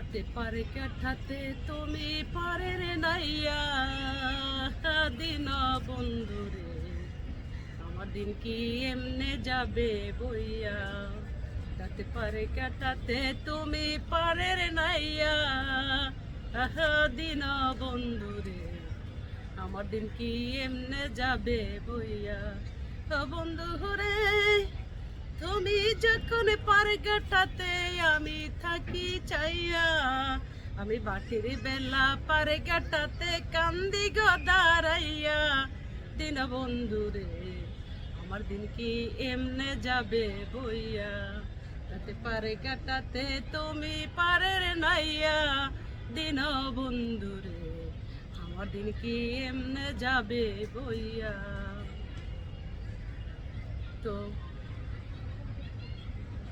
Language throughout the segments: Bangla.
রাতে পারে কাঠাতে তুমি পারে রে নাইয়া। দিন বন্ধু রে, আমার দিন কি এমনে যাবে বইয়া? রাতে পারে কাটাতে তুমি পারে রে নাইয়া। দিন বন্ধু রে, আমার দিন কি এমনে যাবে বইয়া? বন্ধু রে যখন পারে কাটাতে আমি থাকি চাইয়া আমি বাটির বেলা পারে কাটাতে কান্দি গো দাঁড়াইয়া দিন বন্ধু রে, আমার দিন কি এমনে যাবে বইয়া? তাতে পারে কাটাতে তুমি পারে রে নাইয়া। দিন বন্ধু রে, আমার দিন কি এমনে যাবে বইয়া? তো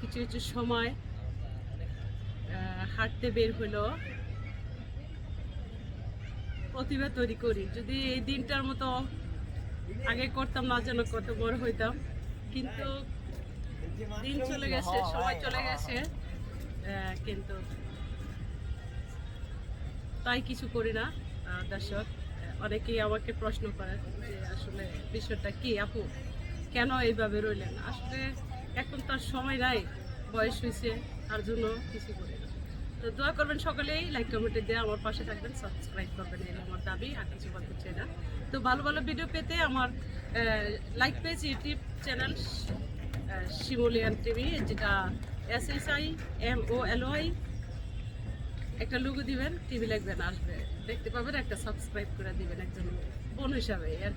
কিছু কিছু সময় হাঁটতে বের হলো। প্রতিভা তৈরি করি। যদি এই দিনটার মতো আগে করতাম, না যেন কত বড় হইতাম। কিন্তু দিন চলে গেছে, সময় চলে গেছে। কিন্তু তাই কিছু করি না। দর্শক, অনেকেই আমাকে প্রশ্ন করে যে, আসলে বিষয়টা কি? আপু, কেন এইভাবে রইলেন? আসলে এখন তার সময় নাই, বয়স হয়েছে তার জন্য কিছু করে তো দোয়া করবেন সকলেই লাইক কমেন্টে দিয়ে আমার পাশে থাকবেন সাবস্ক্রাইব করবেন এই আমার দাবি, আর কিছু বলতে চাই না তো ভালো ভালো ভিডিও পেতে আমার like page YouTube channel শিমলিয়ান TV যেটা S S I M O L Y একটা লুগো দিবেন টিভি লাগবেন আসবে দেখতে পাবেন, একটা সাবস্ক্রাইব করে দিবেন একজন বোন হিসাবে, আর।